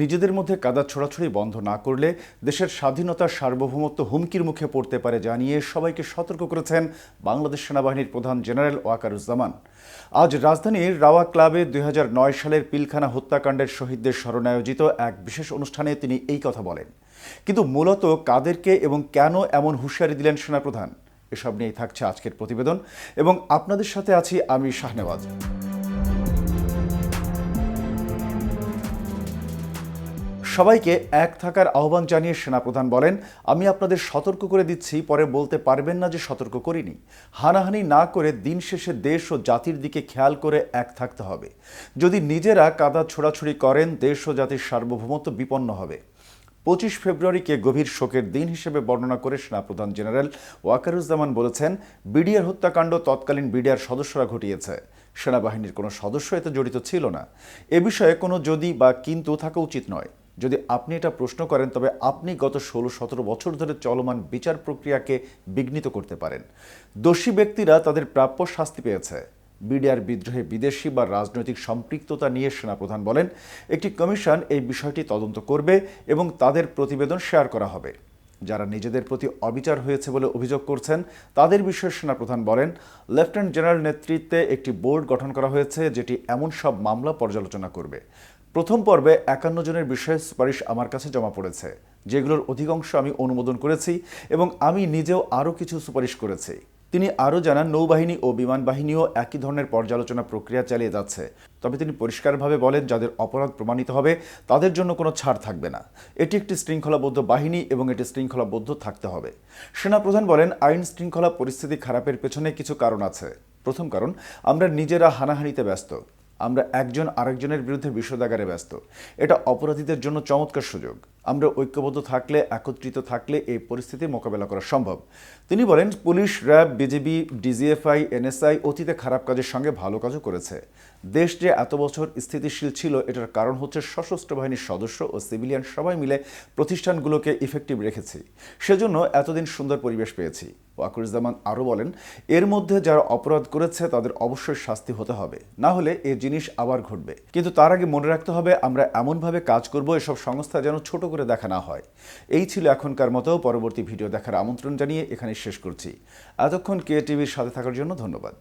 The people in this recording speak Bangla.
নিজেদের মধ্যে কাদা ছোড়াছড়ি বন্ধ না করলে দেশের স্বাধীনতার সার্বভৌমত্ব হুমকির মুখে পড়তে পারে জানিয়ে সবাইকে সতর্ক করেছেন বাংলাদেশ সেনাবাহিনীর প্রধান জেনারেল ওয়াকারুজ্জামান। আজ রাজধানীর রাওয়া ক্লাবে দুই হাজার নয় সালের পিলখানা হত্যাকাণ্ডের শহীদদের স্মরণে আয়োজিত এক বিশেষ অনুষ্ঠানে তিনি এই কথা বলেন। কিন্তু মূলত কাদেরকে এবং কেন এমন হুঁশিয়ারি দিলেন সেনাপ্রধান? এসব নিয়েই থাকছে আজকের প্রতিবেদন এবং আপনাদের সাথে আছি আমি শাহনেওয়াজ। সবাইকে এক থাকার আহ্বান জানিয়ে সেনাপ্রধান বলেন, আমি আপনাদের সতর্ক করে দিচ্ছি, পরে বলতে পারবেন না যে সতর্ক করিনি। হানাহানি না করে দিন শেষে দেশ ও জাতির দিকে খেয়াল করে এক থাকতে হবে। যদি নিজেরা কাদা ছোড়াছুড়ি করেন, দেশ ও জাতির সার্বভৌমত্ব বিপন্ন হবে। পঁচিশ ফেব্রুয়ারিকে গভীর শোকের দিন হিসেবে বর্ণনা করে সেনাপ্রধান জেনারেল ওয়াকারুজ্জামান বলেছেন, বিডিআর হত্যাকাণ্ড তৎকালীন বিডিআর সদস্যরা ঘটিয়েছে। সেনাবাহিনীর কোনো সদস্য এতে জড়িত ছিল না। এ বিষয়ে কোনো যদি বা কিন্তু থাকা উচিত নয়। যদি আপনি এটা প্রশ্ন করেন, তবে আপনি গত ষোলো সতেরো বছর ধরে চলমান বিচার প্রক্রিয়াকে বিঘ্নিত করতে পারেন। দোষী ব্যক্তিরা তাদের প্রাপ্য শাস্তি পেয়েছে। বিডিআর বিদ্রোহে বিদেশি বা রাজনৈতিক সম্পৃক্ততা নিয়ে সেনাপ্রধান বলেন, একটি কমিশন এই বিষয়টি তদন্ত করবে এবং তাদের প্রতিবেদন শেয়ার করা হবে। যারা নিজেদের প্রতি অবিচার হয়েছে বলে অভিযোগ করছেন, তাদের বিষয়ে সেনাপ্রধান বলেন, লেফটেন্যান্ট জেনারেল নেতৃত্বে একটি বোর্ড গঠন করা হয়েছে, যেটি এমন সব মামলা পর্যালোচনা করবে। প্রথম পর্বে একান্ন জনের বিষয়ে সুপারিশ আমার কাছে জমা পড়েছে, যেগুলোর অধিকাংশ আমি অনুমোদন করেছি এবং আমি নিজেও আরও কিছু সুপারিশ করেছি। তিনি আরও জানান, নৌবাহিনী ও বিমান বাহিনীও একই ধরনের পর্যালোচনা প্রক্রিয়া চালিয়ে যাচ্ছে। তবে তিনি পরিষ্কারভাবে বলেন, যাদের অপরাধ প্রমাণিত হবে, তাদের জন্য কোনো ছাড় থাকবে না। এটি একটি শৃঙ্খলাবদ্ধ বাহিনী এবং এটি শৃঙ্খলাবদ্ধ থাকতে হবে। সেনাপ্রধান বলেন, আইন শৃঙ্খলা পরিস্থিতি খারাপের পেছনে কিছু কারণ আছে। প্রথম কারণ, আমরা নিজেরা হানাহানিতে ব্যস্ত। আমরা একজন আরেকজনের বিরুদ্ধে বিশ্বদাগারে ব্যস্ত। এটা অপরাধীদের জন্য চমৎকার সুযোগ। আমরা ঐক্যবদ্ধ থাকলে, একত্রিত থাকলে এই পরিস্থিতি মোকাবেলা করা সম্ভব। তিনি বলেন, police, RAB BJP DGFI, NSI অতীতে খারাপ কাজের সঙ্গে ভালো কাজও করেছে। দেশ যে এত বছর স্থিতিশীল ছিল, এটার কারণ হচ্ছে সশস্ত্র বাহিনীর সদস্য ও সিভিলিয়ান সবাই মিলে প্রতিষ্ঠানগুলোকে ইফেক্টিভ রেখেছি। সেজন্য এতদিন সুন্দর পরিবেশ পেয়েছি। ওয়াকুরুজ্জামান আরও বলেন, এর মধ্যে যারা অপরাধ করেছে, তাদের অবশ্যই শাস্তি হতে হবে। না হলে এ জিনিস আবার ঘটবে। কিন্তু তার আগে মনে রাখতে হবে, আমরা এমনভাবে কাজ করব, এসব সংস্থা যেন ছোট করে দেখা না হয়। এই ছিল এখনকার মতো। পরবর্তী ভিডিও দেখার আমন্ত্রণ জানিয়ে এখানে শেষ করছি। এতক্ষণ কে টিভির সাথে থাকার জন্য ধন্যবাদ।